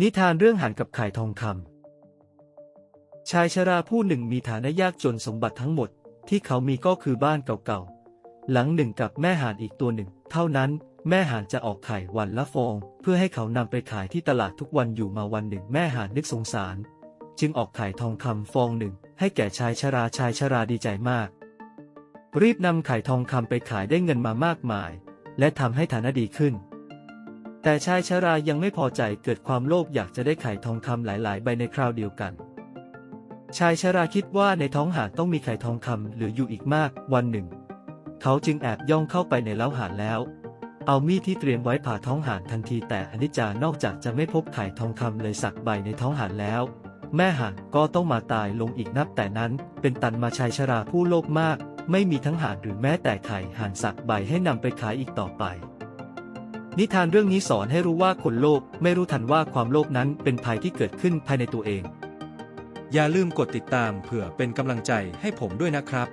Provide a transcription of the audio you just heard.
นิทานเรื่องหันกับไข่ทองคำ ชายชราผู้หนึ่งมีฐานะยากจนสมบัติทั้งหมดที่เขามีก็คือบ้านเก่าๆ หลังหนึ่งกับแม่ห่านอีกตัวหนึ่ง เท่านั้นแม่ห่านจะออกไข่วันละฟอง เพื่อให้เขานำไปขายที่ตลาดทุกวันอยู่มาวันหนึ่งแม่ห่านนึกสงสาร จึงออกไข่ทองคำฟองหนึ่ง ให้แก่ชายชราชายชราดีใจมาก รีบนำไข่ทองคำไปขายได้เงินมามากมาย และทำให้ฐานะดีขึ้น แต่ชายชรายังไม่พอใจเกิดความโลภอยากจะได้ไข่ทองคำหลาย ๆ ใบในคราวเดียวกัน ชายชราคิดว่าในท้องหาดต้องมีไข่ทองคำเหลืออยู่อีกมาก วันหนึ่ง เขาจึงแอบย่องเข้าไปในเล้าหาดแล้ว เอามีดที่เตรียมไว้ผ่าท้องหานทันทีแต่อนิจจานอกจากจะไม่พบไข่ทองคำเลยสักใบในท้องหานแล้ว แม่ห่านก็ต้องมาตายลงอีกนับแต่นั้น เป็นตันมาชายชราผู้โลภมาก ไม่มีทั้งหานหรือแม้แต่ไข่ห่านสักใบให้นำไปขายอีกต่อไป นิทานเรื่องนี้สอนให้รู้ว่าคนโลภไม่รู้ทันว่าความโลภนั้นเป็นภัยที่เกิดขึ้นภายในตัวเอง อย่าลืมกดติดตามเผื่อเป็นกำลังใจให้ผมด้วยนะครับ